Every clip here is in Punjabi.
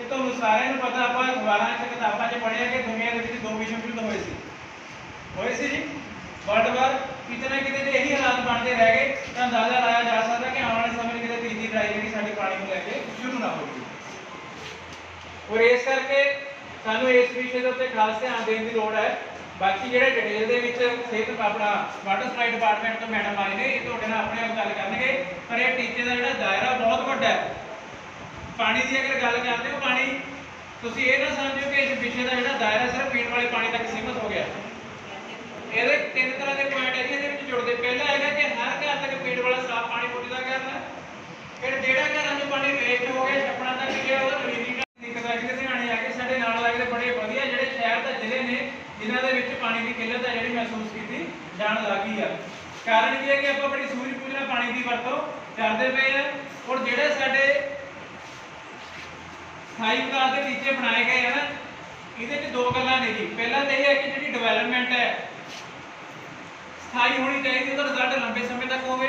ਤੇ ਤੁਹਾਨੂੰ ਸਾਰਿਆਂ ਨੂੰ ਪਤਾ, ਆਪਾਂ ਅਖਬਾਰਾਂ 'ਚ ਕਿਤਾਬਾਂ 'ਚ ਪੜ੍ਹਿਆ ਕਿ ਦੁਨੀਆ ਦੇ ਵਿੱਚ ਦੋ ਵਿਸ਼ਵ ਯੁੱਧ ਹੋਏ ਸੀ। ਹੋਏ ਸੀ ਜੀ। ਵਰਲਡ ਵਾਰ ਕਿਤੇ ਨਾ ਕਿਤੇ ਜੇ ਇਹੀ ਹਾਲਾਤ ਬਣਦੇ ਰਹਿ ਗਏ। ਤਾਂ ਅੰਦਾਜ਼ਾ ਲਾਇਆ ਜਾ ਸਕਦਾ ਕਿ ਆਉਣ ਵਾਲੇ ਸਮੇਂ ਕਿਤੇ ਤੀਜੀ ਲੜਾਈ ਜਿਹੜੀ ਸਾਡੀ ਪਾਣੀ ਨੂੰ ਲੈ ਕੇ ਸ਼ੁਰੂ ਨਾ ਹੋਵੇ। ਔਰ ਇਸ ਕਰਕੇ ਸਾਨੂੰ ਇਸ ਵਿਸ਼ੇ ਦੇ ਉੱਤੇ ਖਾਸ ਧਿਆਨ ਦੇਣ ਦੀ ਲੋੜ ਹੈ। ਬਾਕੀ ਜਿਹੜੇ ਡਿਟੇਲ ਦੇ ਵਿੱਚ ਸਿਹਤ ਆਪਣਾ ਵਾਟਰ ਸਪਲਾਈ ਡਿਪਾਰਟਮੈਂਟ ਤੋਂ ਮੈਡਮ ਆਏ ਨੇ, ਇਹ ਤੁਹਾਡੇ ਨਾਲ ਆਪਣੇ ਆਪ ਗੱਲ ਕਰਨਗੇ। ਪਰ ਇਹ ਟੀਚੇ ਦਾ ਜਿਹੜਾ ਦਾਇਰਾ ਬਹੁਤ ਵੱਡਾ ਹੈ। ਪਾਣੀ ਦੀ ਅਗਰ ਗੱਲ ਕਰਦੇ ਹੋ, ਪਾਣੀ, ਤੁਸੀਂ ਇਹ ਨਾ ਸਮਝੋ ਕਿ ਇਸ ਵਿਸ਼ੇ ਦਾ ਜਿਹੜਾ ਦਾਇਰਾ ਸਿਰਫ ਪੀਣ ਵਾਲੇ ਪਾਣੀ ਤੱਕ ਸੀਮਿਤ ਹੋ ਗਿਆ। ਇਹਦੇ ਤਿੰਨ ਤਰ੍ਹਾਂ ਦੇ ਪੁਆਇੰਟ ਹੈ ਜੀ ਇਹਦੇ ਵਿੱਚ ਜੁੜਦੇ। ਪਹਿਲਾ ਹੈਗਾ ਕਿ ਹਰ ਘਰ ਤੱਕ ਪੀਣ ਵਾਲਾ ਸਾਫ਼ ਪਾਣੀ ਪਹੁੰਚਦਾ ਕਰਨਾ ਫਿਰ ਜਿਹੜਾ ਘਰਾਂ 'ਚ ਪਾਣੀ ਵੇਸਟ ਹੋ ਗਿਆ ਛੱਪਣਾ ਤੱਕ ਗਿਆ, ਉਹਦਾ ਨਵੀਨੀ ਦਿੱਕਤ ਆ ਕਿ ਆ ਕੇ ਸਾਡੇ ਨਾਲ ਲੱਗਦੇ ਬੜੇ ਵਧੀਆ ਜਿਹੜੇ ਸ਼ਹਿਰ ਦਾ ਜ਼ਿਲ੍ਹੇ ਨੇ, ਜਿਨ੍ਹਾਂ ਦੇ ਵਿੱਚ ਪਾਣੀ ਦੀ ਕਿੱਲਤ ਹੈ ਜਿਹੜੀ ਮਹਿਸੂਸ ਕੀਤੀ ਜਾਣ ਲੱਗੀ ਆ। ਕਾਰਨ ਕੀ ਹੈ ਕਿ ਆਪਾਂ ਬੜੀ ਸੂਝ ਬੂਝ ਨਾਲ ਪਾਣੀ ਦੀ ਵਰਤੋਂ ਕਰਦੇ ਪਏ ਆ ਔਰ ਜਿਹੜੇ ਸਾਡੇ ਸਥਾਈ ਵਿਕਾਸ ਦੇ ਟੀਚੇ ਬਣਾਏ ਗਏ ਆ ਨਾ, ਇਹਦੇ 'ਚ ਦੋ ਗੱਲਾਂ ਨੇ ਜੀ। ਪਹਿਲਾਂ ਤਾਂ ਇਹ ਹੈ ਕਿ ਜਿਹੜੀ ਡਿਵੈਲਪਮੈਂਟ ਹੈ, ਸਥਾਈ ਹੋਣੀ ਚਾਹੀਦੀ, ਉਹਦਾ ਰਿਜ਼ਲਟ ਲੰਬੇ ਸਮੇਂ ਤੱਕ ਹੋਵੇ।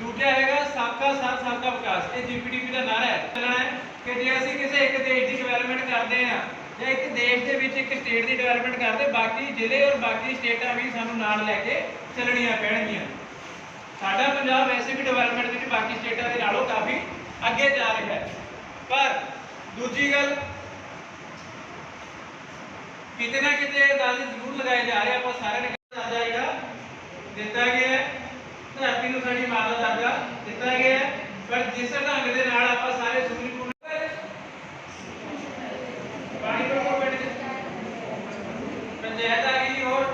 ਦੂਜਾ ਹੈਗਾ ਸਾਬਕਾ ਸਾਥ ਸਾਬਕਾ ਵਿਕਾਸ, ਇਹ ਜੀਪੀਡੀਪੀ ਦਾ ਨਾਰਾ ਹੈ। ਚੱਲਣਾ ਹੈ ਕਿ ਜੇ ਅਸੀਂ ਕਿਸੇ ਇੱਕ ਦੇਸ਼ ਦੀ ਡਿਵੈਲਪਮੈਂਟ ਕਰਦੇ ਹਾਂ, ਜਾਂ ਇੱਕ ਦੇਸ਼ ਦੇ ਵਿੱਚ ਇੱਕ ਸਟੇਟ ਦੀ ਡਿਵੈਲਪਮੈਂਟ ਕਰਦੇ, ਬਾਕੀ ਜ਼ਿਲ੍ਹੇ ਔਰ ਬਾਕੀ ਸਟੇਟਾਂ ਵੀ ਸਾਨੂੰ ਨਾਲ ਲੈ ਕੇ ਚੱਲਣੀਆਂ ਪੈਣਗੀਆਂ। ਸਾਡਾ ਪੰਜਾਬ ਵੈਸੇ ਵੀ ਡਿਵੈਲਪਮੈਂਟ ਵਿੱਚ ਬਾਕੀ ਸਟੇਟਾਂ ਦੇ ਨਾਲੋਂ ਕਾਫੀ ਅੱਗੇ ਜਾ ਰਿਹਾ ਹੈ। ਪਰ ਦੂਜੀ ਗੱਲ, ਕਿਤੇ ਨਾ ਕਿਤੇ ਅੰਦਾਜ਼ੇ ਜ਼ਰੂਰ ਲਗਾਏ ਜਾ ਰਹੇ ਆਪਾਂ ਸਾਰਿਆਂ ਨੇ ਅੰਦਾਜ਼ਾ ਜਿਹੜਾ ਦਿੱਤਾ ਗਿਆ ਹੈ, ਧਰਤੀ ਨੂੰ ਸਾਡੀ ਮਾਂ ਦਾ ਦਰਜਾ ਦਿੱਤਾ ਗਿਆ ਹੈ, ਪਰ ਜਿਸ ਢੰਗ ਦੇ ਨਾਲ ਆਪਾਂ ਸਾਰੇ ਸੂਝਪੂर्ण ਪਾਣੀ ਪਰੋ ਪਿੰਡ ਚ ਪੰਚਾਇਤ ਆ ਗਈ ਜੀ ਹੋਰ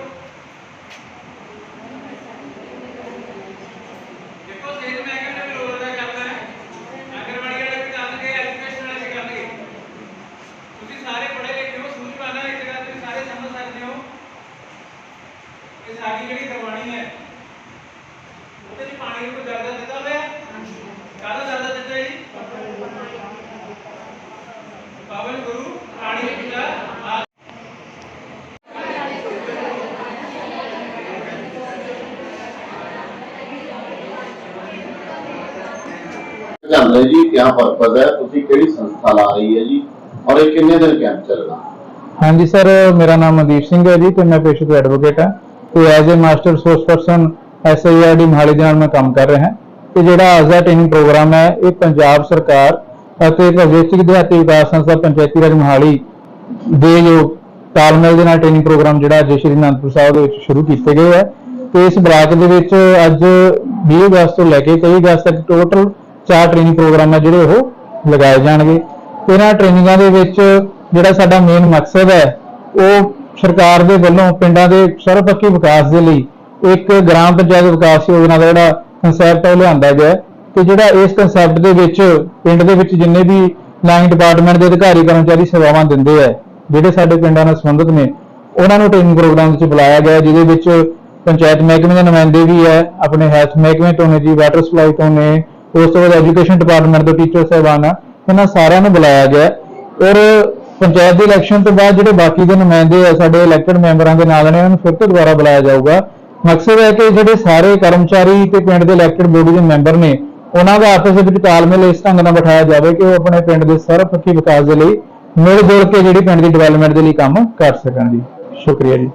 ਦੇਖੋ ਸਿਹਤ ਮਹਿਕਮੇ ਨੇ ਵੀ ਰੋਲ ਅਦਾ ਕਰਨਾ ਹੈ ਆਂਗਣਵਾੜੀ ਵਾਲੇ ਵੀ ਕਰਨਗੇ ਐਜੂਕੇਸ਼ਨ ਵਾਲੇ ਵੀ ਕਰਨਗੇ ਤੁਸੀਂ ਸਾਰੇ ਪੜ੍ਹੇ ਲਿਖੇ ਹੋ ਸੂਝਵਾਨ ਹੋ ਇੱਕ ਗੱਲ ਤੁਸੀਂ ਸਾਰੇ ਸਮਝ ਸਕਦੇ ਹੋ ਕਿ ਸਾਡੀ ਜਿਹੜੀ ਗੁਰਬਾਣੀ ਹੈ ਉਹਦੇ ਚ ਪਾਣੀ ਨੂੰ ਕੋਈ ਦਰਜਾ ਦਿੱਤਾ ਹੋਇਆ ਹੈ ਕਾਹਦਾ ਦਰਜਾ ਦਿੱਤਾ ਹੈ ਜੀ? ਪਾਵਨ ਗੁਰੂ ਪਾਣੀ ਪਿਤਾ ਆ ਜਾਂਦਾ ਹੈ ਜੀ ਕਿਆ ਪਰਪਸ ਹੈ? ਤੁਸੀਂ ਕਿਹੜੀ ਸੰਸਥਾ ਲਾ ਰਹੀ ਹੈ ਜੀ? ਔਰ ਇਹ ਕਿੰਨੇ ਦਿਨ ਕੈਂਪ ਚੱਲਣਾ? ਹਾਂਜੀ ਸਰ ਮੇਰਾ ਨਾਮ ਮਨਦੀਪ ਸਿੰਘ ਹੈ ਜੀ ਤੇ ਮੈਂ ਪੇਸ਼ੇ ਤੋਂ ਐਡਵੋਕੇਟ ਹਾਂ। ਤੇ as a master source person SIRD Mohali ਦੇ ਨਾਲ ਮੈਂ ਕੰਮ ਕਰ ਰਿਹਾ। ਹਾਂ ਤੇ ਜਿਹੜਾ ਅੱਜ ਦਾ ਟ੍ਰੇਨਿੰਗ ਪ੍ਰੋਗਰਾਮ ਹੈ, ਇਹ ਪੰਜਾਬ ਸਰਕਾਰ ਅਤੇ ਪ੍ਰਦੇਸ਼ਿਕ ਦਿਹਾਤੀ ਵਿਕਾਸ ਸੰਸਥਾ ਪੰਚਾਇਤੀ ਰਾਜ ਮਹਾਲੀ ਦੇ ਜੋ ਤਾਲਮੇਲ ਦੇ ਨਾਲ ਟ੍ਰੇਨਿੰਗ ਪ੍ਰੋਗਰਾਮ ਜਿਹੜਾ ਅੱਜ ਸ਼੍ਰੀ ਅਨੰਦਪੁਰ ਸਾਹਿਬ ਦੇ ਵਿੱਚ ਸ਼ੁਰੂ ਕੀਤੇ ਗਏ ਹੈ ਤੇ ਇਸ ਬਲਾਕ ਦੇ ਵਿੱਚ ਅੱਜ 20 ਅਗਸਤ ਤੋਂ ਲੈ ਕੇ 23 ਅਗਸਤ ਤੱਕ ਟੋਟਲ ਚਾਰ ਟ੍ਰੇਨਿੰਗ ਪ੍ਰੋਗਰਾਮ ਹੈ ਜਿਹੜੇ ਉਹ ਲਗਾਏ ਜਾਣਗੇ। ਇਹਨਾਂ ਟ੍ਰੇਨਿੰਗਾਂ ਦੇ ਵਿੱਚ ਜਿਹੜਾ ਸਾਡਾ ਮੇਨ ਮਕਸਦ ਹੈ, ਉਹ ਸਰਕਾਰ ਦੇ ਵੱਲੋਂ ਪਿੰਡਾਂ ਦੇ ਸਰਵਪੱਖੀ ਵਿਕਾਸ ਦੇ ਲਈ ਇੱਕ ਗ੍ਰਾਮ ਪੰਚਾਇਤ ਵਿਕਾਸ ਯੋਜਨਾ ਦਾ ਜਿਹੜਾ ਕਨਸੈਪਟ ਉਹ ਲਿਆਂਦਾ ਗਿਆ ਤੇ ਜਿਹੜਾ ਇਸ ਕਨਸੈਪਟ ਦੇ ਵਿੱਚ ਪਿੰਡ ਦੇ ਵਿੱਚ ਜਿੰਨੇ ਵੀ ਲਾਈਨ ਡਿਪਾਰਟਮੈਂਟ ਦੇ ਅਧਿਕਾਰੀ, ਕਰਮਚਾਰੀ ਸੇਵਾਵਾਂ ਦਿੰਦੇ ਆ, ਜਿਹੜੇ ਸਾਡੇ ਪਿੰਡਾਂ ਨਾਲ ਸੰਬੰਧਿਤ ਨੇ, ਉਹਨਾਂ ਨੂੰ ਟ੍ਰੇਨਿੰਗ ਪ੍ਰੋਗਰਾਮ ਵਿੱਚ ਬੁਲਾਇਆ ਗਿਆ, ਜਿਹਦੇ ਵਿੱਚ ਪੰਚਾਇਤ ਮਹਿਕਮੇ ਦੇ ਨੁਮਾਇੰਦੇ ਵੀ ਹੈ, ਆਪਣੇ ਹੈਲਥ ਮਹਿਕਮੇ ਤੋਂ ਨੇ ਜੀ ਵਾਟਰ ਸਪਲਾਈ ਤੋਂ ਨੇ, ਉਸ ਤੋਂ ਬਾਅਦ ਐਜੂਕੇਸ਼ਨ ਡਿਪਾਰਟਮੈਂਟ ਦੇ ਟੀਚਰ ਸਾਹਿਬਾਨ ਆ, ਇਹਨਾਂ ਸਾਰਿਆਂ ਨੂੰ ਬੁਲਾਇਆ ਗਿਆ ਔਰ ਪੰਚਾਇਤ ਦੀ ਇਲੈਕਸ਼ਨ ਤੋਂ ਬਾਅਦ ਜਿਹੜੇ ਬਾਕੀ ਦੇ ਨੁਮਾਇੰਦੇ ਆ, ਸਾਡੇ ਇਲੈਕਟਡ ਮੈਂਬਰਾਂ ਦੇ ਨਾਲ ਨੇ, ਉਹਨਾਂ ਨੂੰ ਫਿਰ ਤੋਂ ਦੁਬਾਰਾ ਬੁਲਾਇਆ ਜਾਊਗਾ। ਮਕਸਦ ਹੈ ਕਿ ਜਿਹੜੇ ਸਾਰੇ ਕਰਮਚਾਰੀ ਤੇ ਪਿੰਡ ਦੇ ਇਲੈਕਟਡ ਬੋਡੀ ਦੇ ਮੈਂਬਰ ਨੇ, ਉਹਨਾਂ ਦਾ ਆਪਸ ਵਿੱਚ ਤਾਲਮੇਲ ਇਸ ਢੰਗ ਨਾਲ ਬਿਠਾਇਆ ਜਾਵੇ ਕਿ ਉਹ ਆਪਣੇ ਪਿੰਡ ਦੇ ਸਰਬਪੱਖੀ ਵਿਕਾਸ ਦੇ ਲਈ ਮਿਲ ਜੁਲ ਕੇ ਜਿਹੜੀ ਪਿੰਡ ਦੀ ਡਿਵੈਲਪਮੈਂਟ ਦੇ ਲਈ ਕੰਮ ਕਰ ਸਕਣ ਜੀ। ਸ਼ੁਕਰੀਆ ਜੀ।